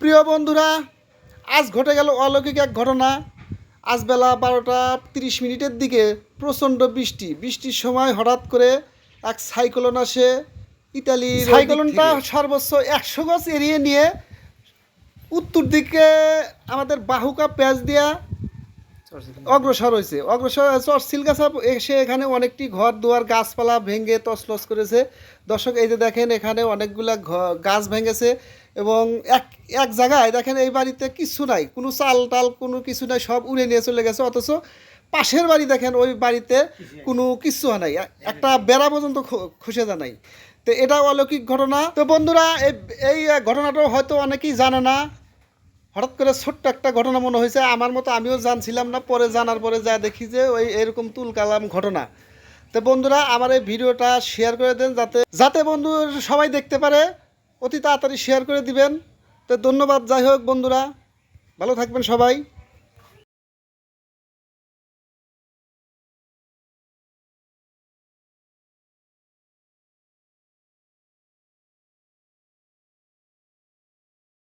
প্রিয় বন্ধুরা আজ ঘটে গেল অলৌকিক এক ঘটনা। আজ বেলা বারোটা তিরিশ মিনিটের দিকে প্রচণ্ড বৃষ্টি। বৃষ্টির সময় হঠাৎ করে এক সাইক্লোন আসে ইতালি সাইক্লোনটা সর্বোচ্চ একশো গজ এড়িয়ে নিয়ে উত্তর দিকে আমাদের বাহুকা প্যাচ দিয়া অগ্রসর হয়েছে। অগ্রসর চরসিল গাছা এসে এখানে অনেকটি ঘর দুয়ার গাছপালা ভেঙে তছলস করেছে। দর্শক এই যে দেখেন এখানে অনেকগুলা ঘ- গাছ ভেঙেছে। এবং এক এক জায়গায় দেখেন এই বাড়িতে কিছু নাই, কোনো চাল টাল কোনো কিছু নাই, সব উড়ে নিয়ে চলে গেছে, অথচ পাশের বাড়ি দেখেন ওই বাড়িতে কোনো কিছু নাই, একটা বেড়া পর্যন্ত খসে যায় নাই। তো এটা অলৌকিক ঘটনা। তো বন্ধুরা, এই এই ঘটনাটা হয়তো অনেকেই জানে না। হঠাৎ করে ছোট্ট একটা ঘটনা মনে হয়েছে, আমার মতো আমিও জানছিলাম না, পরে জানার পরে যা দেখি যে ওই এরকম তুলকালাম ঘটনা। তো বন্ধুরা, আমার এই ভিডিওটা শেয়ার করে দেন যাতে যাতে বন্ধু সবাই দেখতে পারে। অতি তাড়াতাড়ি শেয়ার করে দিবেন। তো ধন্যবাদ যাই হোক বন্ধুরা। ভালো থাকবেন সবাই।